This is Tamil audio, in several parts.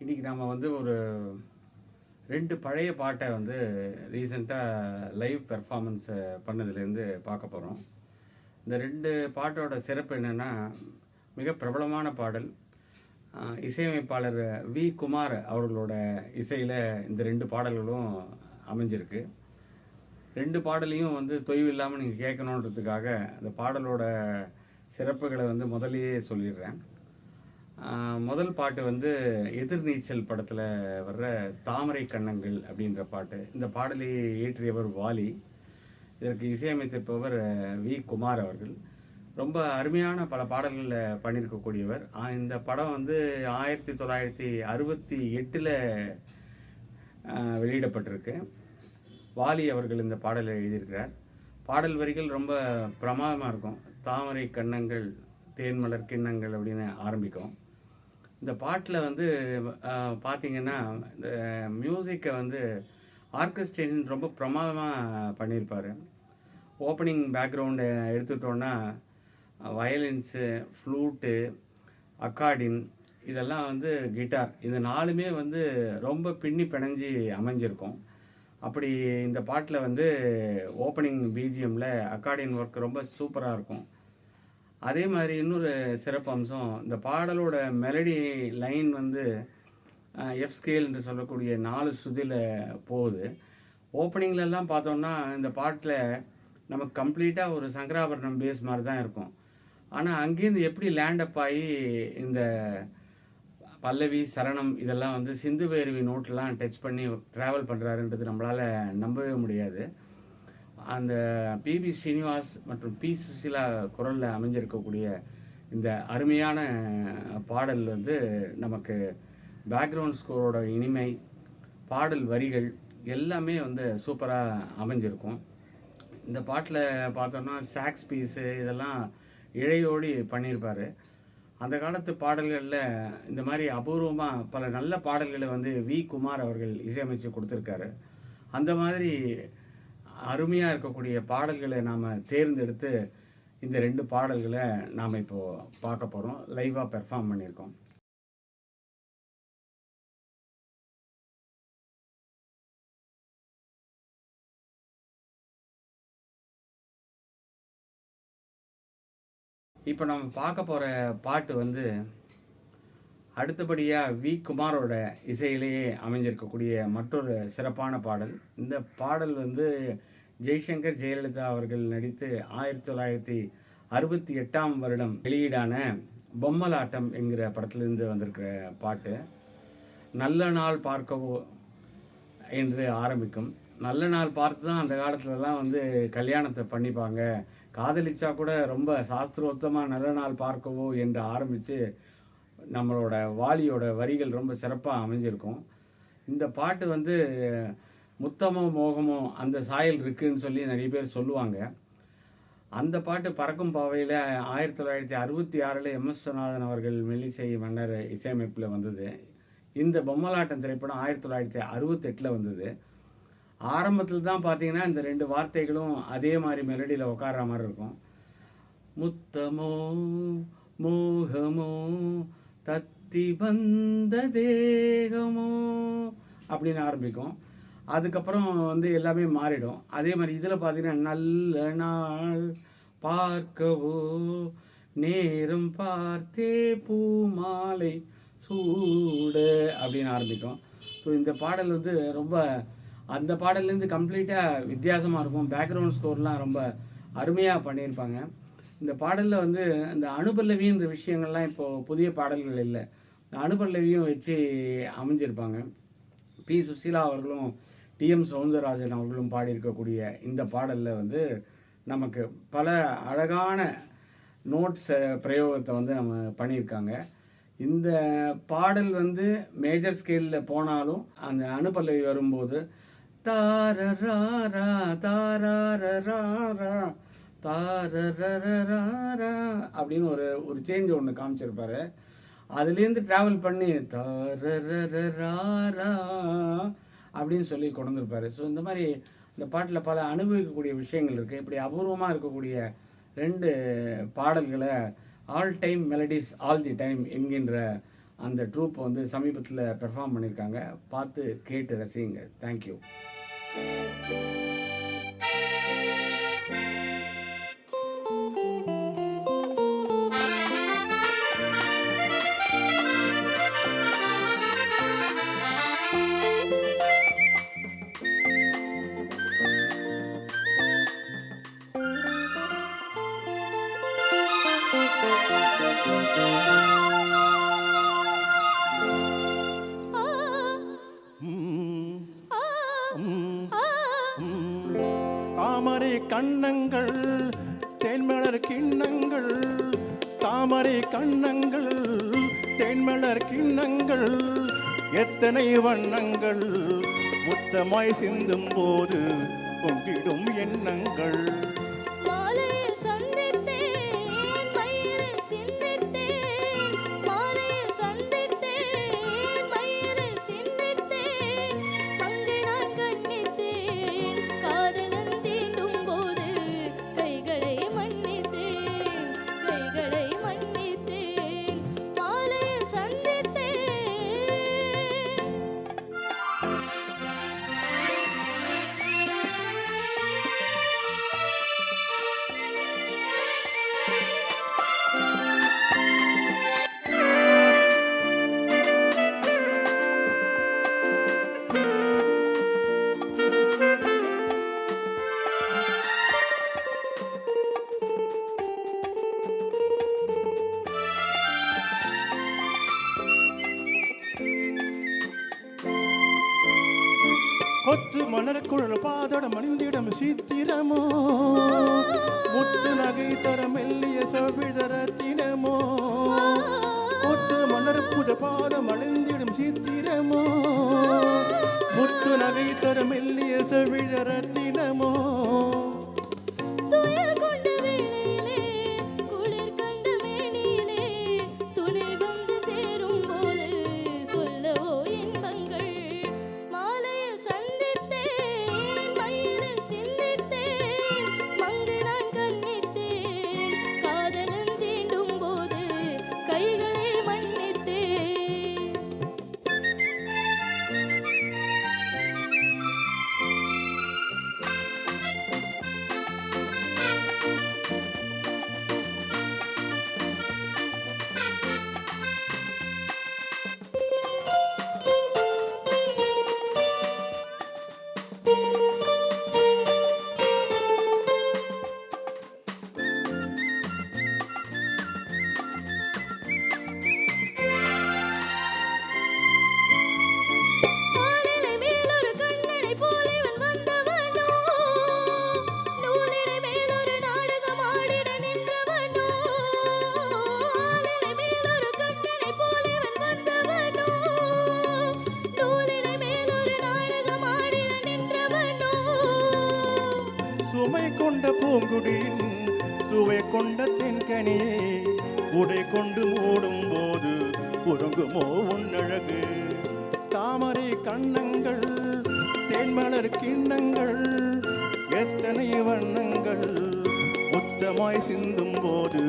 இன்றைக்கி நம்ம வந்து ஒரு ரெண்டு பழைய பாட்டை வந்து ரீசெண்டாக லைவ் பெர்ஃபார்மன்ஸ் பண்ணதுலேருந்து பார்க்க போகிறோம் இந்த ரெண்டு பாட்டோட சிறப்பு என்னென்னா மிக பிரபலமான பாடல் இசையமைப்பாளர் வி குமார் அவர்களோட இசையில் இந்த ரெண்டு பாடல்களும் அமைஞ்சிருக்கு. ரெண்டு பாடலையும் வந்து தொய்வு இல்லாமல் நீங்கள் கேட்கணுன்றதுக்காக அந்த பாடலோட சிறப்புகளை வந்து முதலேயே சொல்லிடுறேன். முதல் பாட்டு வந்து எதிர்நீச்சல் படத்தில் வர்ற தாமரை கண்ணங்கள் அப்படின்ற பாட்டு. இந்த பாடலை இயற்றியவர் வாலி. இதற்கு இசையமைத்திருப்பவர் வி. குமார் அவர்கள். ரொம்ப அருமையான பல பாடல்களில் பண்ணியிருக்கக்கூடியவர் இந்த படம் வந்து ஆயிரத்தி தொள்ளாயிரத்தி அறுபத்தி எட்டில் வெளியிடப்பட்டிருக்கு. வாலி அவர்கள் இந்த பாடலை எழுதியிருக்கிறார். பாடல் வரிகள் ரொம்ப பிரமாதமாக இருக்கும். தாமரை கண்ணங்கள் தேன்மலர் கிண்ணங்கள் அப்படின்னு ஆரம்பிக்கும். இந்த பாட்டில் வந்து பார்த்திங்கன்னா பார்த்தீங்கன்னா இந்த மியூசிக்கை வந்து ஆர்கெஸ்ட்ரேஷன் ரொம்ப பிரமாதமாக பண்ணியிருப்பார் ஓப்பனிங் பேக்ரவுண்டு எடுத்துட்டோன்னா வயலின்ஸு ஃப்ளூட்டு அக்கார்டின் இதெல்லாம் வந்து கிட்டார் இது நாலுமே வந்து ரொம்ப பின்னி பிணைஞ்சி அமைஞ்சிருக்கும். அப்படி இந்த பாட்டில் வந்து ஓப்பனிங் பிஜிஎம்மில் அக்கார்டின் ஒர்க் ரொம்ப சூப்பராக இருக்கும். அதே மாதிரி இன்னொரு சிறப்பு அம்சம் இந்த பாடலோட மெலடி லைன் வந்து எஃப் ஸ்கேல் என்று சொல்லக்கூடிய நாலு சுதியில் போகுது. ஓப்பனிங்லெல்லாம் பார்த்தோம்னா இந்த பாட்டில் நமக்கு கம்ப்ளீட்டாக ஒரு சங்கராபரணம் பேஸ் மாதிரி தான் இருக்கும். ஆனால் அங்கேருந்து எப்படி லேண்ட் அப் ஆகி இந்த பல்லவி சரணம் இதெல்லாம் வந்து சிந்து பேரவி நோட்லாம் டச் பண்ணி ட்ராவல் பண்ணுறாருன்றது நம்மளால் நம்பவே முடியாது. அந்த பிபி ஸ்ரீனிவாஸ் மற்றும் பி சுசிலா குரலில் அமைஞ்சிருக்கக்கூடிய இந்த அருமையான பாடல் வந்து நமக்கு பேக்ரவுண்ட் ஸ்கோரோட இனிமை பாடல் வரிகள் எல்லாமே வந்து சூப்பராக அமைஞ்சிருக்கும். இந்த பாட்டில் பார்த்தோன்னா சாக்ஸ் பீஸு இதெல்லாம் இழையோடி பண்ணியிருப்பார். அந்த காலத்து பாடல்களில் இந்த மாதிரி அபூர்வமாக பல நல்ல பாடல்களை வந்து வி குமார் அவர்கள் இசையமைச்சு கொடுத்துருக்காரு. அந்த மாதிரி அருமையாக இருக்கக்கூடிய பாடல்களை நாம் தேர்ந்தெடுத்து இந்த ரெண்டு பாடல்களை நாம் இப்போது பார்க்க போகிறோம் லைவாக பெர்ஃபார்ம் பண்ணியிருக்கோம். இப்போ நம்ம பார்க்க போகிற பாட்டு வந்து அடுத்தபடியாக வி. குமாரோட இசையிலேயே அமைஞ்சிருக்கக்கூடிய மற்றொரு சிறப்பான பாடல். இந்த பாடல் வந்து ஜெய்சங்கர் ஜெயலலிதா அவர்கள் நடித்து ஆயிரத்தி தொள்ளாயிரத்தி அறுபத்தி எட்டாம் வருடம் வெளியீடான பொம்மலாட்டம் என்கிற படத்திலிருந்து வந்திருக்கிற பாட்டு. நல்ல நாள் பார்க்கவோ என்று ஆரம்பிக்கும். நல்ல நாள் பார்த்து தான் அந்த காலத்துலலாம் வந்து கல்யாணத்தை பண்ணிப்பாங்க. காதலிச்சா கூட ரொம்ப சாஸ்திரோத்தமாக நல்ல நாள் பார்க்கவோ என்று ஆரம்பித்து நம்மளோட வாலியோட வரிகள் ரொம்ப சிறப்பாக அமைஞ்சிருக்கும். இந்த பாட்டு வந்து முத்தமோ மோகமோ அந்த சாயல் இருக்குன்னு சொல்லி நிறைய பேர் சொல்லுவாங்க. அந்த பாட்டு பறக்கும் பாவையில் ஆயிரத்தி தொள்ளாயிரத்தி அறுபத்தி ஆறில் எம். எஸ். சொநாதன் அவர்கள் மெல்லிசை மன்னர் இசையமைப்பில் வந்தது. இந்த பொம்மலாட்டம் திரைப்படம் ஆயிரத்தி தொள்ளாயிரத்தி அறுபத்தெட்டில் வந்தது. ஆரம்பத்தில் தான் பார்த்தீங்கன்னா இந்த ரெண்டு வார்த்தைகளும் அதே மாதிரி மெலடியில் உட்கார்ற மாதிரி இருக்கும். முத்தமோ மோகமோ தத்தி வந்த தேகமோ அப்படின்னு ஆரம்பிக்கும். அதுக்கப்புறம் வந்து எல்லாமே மாறிடும். அதே மாதிரி இதில் பார்த்தீங்கன்னா நல்ல நாள் பார்க்கவோ நேரம் பார்த்தே பூ மாலை சூட அப்படின்னு ஆரம்பிக்கும். ஸோ இந்த பாடல் வந்து ரொம்ப அந்த பாடல்லேருந்து கம்ப்ளீட்டாக வித்தியாசமாக இருக்கும். பேக்ரவுண்ட் ஸ்கோர்லாம் ரொம்ப அருமையாக பண்ணியிருப்பாங்க. இந்த பாடலில் வந்து இந்த அனுபல்லவின்ற விஷயங்கள்லாம் இப்போது புதிய பாடல்கள் இல்லை. இந்த அனுபல்லவியும் வச்சு அமைஞ்சிருப்பாங்க. பி. சுசீலா அவர்களும் டிஎம் சவுந்தரராஜன் அவர்களும் பாடியிருக்கக்கூடிய இந்த பாடலில் வந்து நமக்கு பல அழகான நோட்ஸ் பிரயோகத்தை வந்து நம்ம பண்ணியிருக்காங்க. இந்த பாடல் வந்து மேஜர் ஸ்கேலில் போனாலும் அந்த அனுபல்லவி வரும்போது தாரராரா தாராரராரா தாரரரராரா அப்படின்னு ஒரு ஒரு சேஞ்ச் ஒன்று காமிச்சிருப்பாரு. அதுலேருந்து ட்ராவல் பண்ணி தாரரரராரா அப்படின்னு சொல்லி கொண்டிருப்பாரு ஸோ இந்த மாதிரி இந்த பாட்டில் பல அனுபவிக்கக்கூடிய விஷயங்கள் இருக்குது இப்படி அபூர்வமாக இருக்கக்கூடிய ரெண்டு பாடல்களை all time melodies all the time என்கின்ற அந்த ட்ரூப் வந்து சமீபத்தில் பெர்ஃபார்ம் பண்ணியிருக்காங்க பார்த்து கேட்டு ரசிங்க தேங்க்யூ தாமரை கண்ணங்கள் தேன்மலர் கிண்ணங்கள் தாமரை கண்ணங்கள் தேன்மலர் கிண்ணங்கள் எத்தனை வண்ணங்கள் முத்தமாய் சிந்தும் போது பொங்கிடும் எண்ணங்கள். கொத்து மலர்க்குழல் பாதடம் மணிந்திடம் சித்திரமோ? முத்து நகை தர மெல்லிய சவிதரத்தினமோ கொத்து மலர் புத பாதம் அழிந்திடும் சித்திரமோ? முத்து நகை தர மெல்லிய சவிதரத்தின கொண்ட உடை கொண்டு மூடும் போது உறங்குமோ உன்னழகு தாமரை கண்ணங்கள் தேன்மலர் கிண்ணங்கள் எத்தனை வண்ணங்கள்? மொத்தமாய் சிந்தும் போது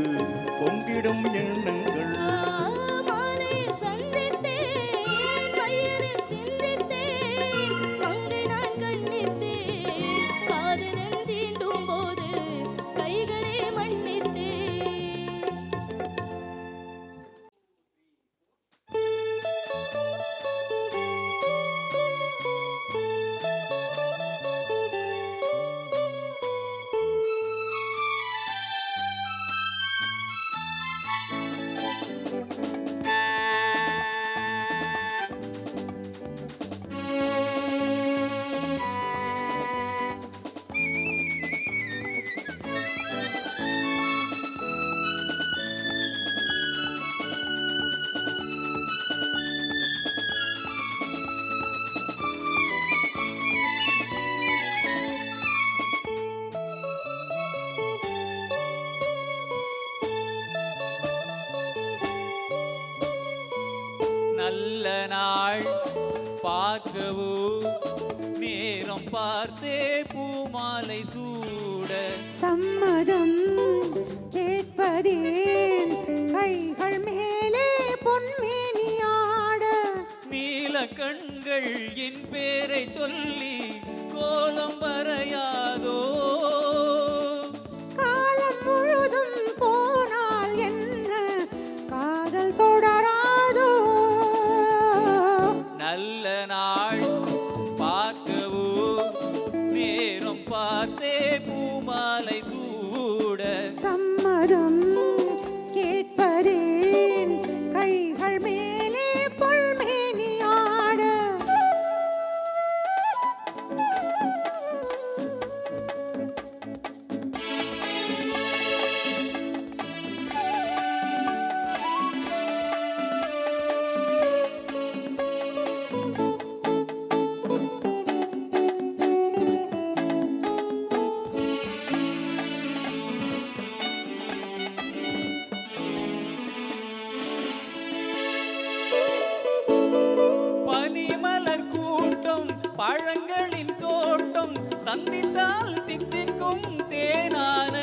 பொங்கிடும் எண்ணங்கள். பார்க்கவோ? நேரம் பார்த்தே பூமாலை சூட. சம்மதம் கேட்பதேன். கைகள் மேலே பொன்மேனி கண்கள் என் பேரை சொல்லி கோலம் வரையாதோ? சந்தித்தால் தித்திக்கும் தேனான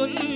சொல்லி